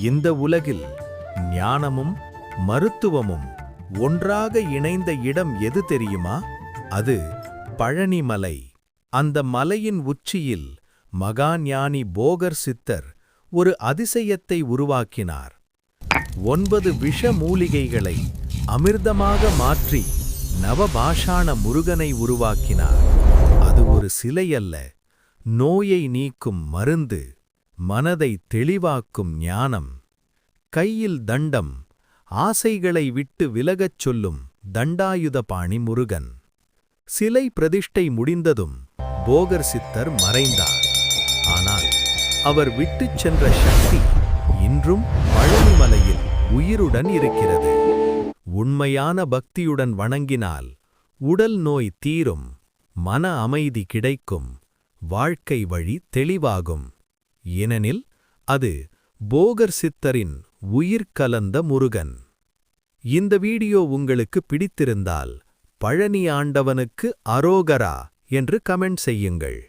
இந்த உலகில் ஞானமும் மருத்துவமும் ஒன்றாக இணைந்த இடம் எது தெரியுமா? அது பழனிமலை. அந்த மலையின் உச்சியில் மகாஞானி போகர் சித்தர் ஒரு அதிசயத்தை உருவாக்கினார். ஒன்பது விஷ மூலிகைகளை அமிர்தமாக மாற்றி நவபாஷாண முருகனை உருவாக்கினார். அது ஒரு சிலை அல்ல நோயை நீக்கும் மருந்து. மனதை தெளிவாக்கும் ஞானம். கையில் தண்டம் ஆசைகளை விட்டு விலகச் சொல்லும் தண்டாயுதபாணி முருகன். சிலை பிரதிஷ்டை முடிந்ததும் போகர் சித்தர் மறைந்தார். ஆனால் அவர் விட்டுச் சென்ற சக்தி இன்றும் பழனிமலையில் உயிருடன் இருக்கிறது. உண்மையான பக்தியுடன் வணங்கினால் உடல் நோய் தீரும் மன அமைதி கிடைக்கும் வாழ்க்கை வழி தெளிவாகும். ஏனெனில் அது போகர் சித்தரின் உயிர் கலந்த முருகன். இந்த வீடியோ உங்களுக்கு பிடித்திருந்தால் பழனி ஆண்டவனுக்கு அரோகரா என்று கமெண்ட் செய்யுங்கள்.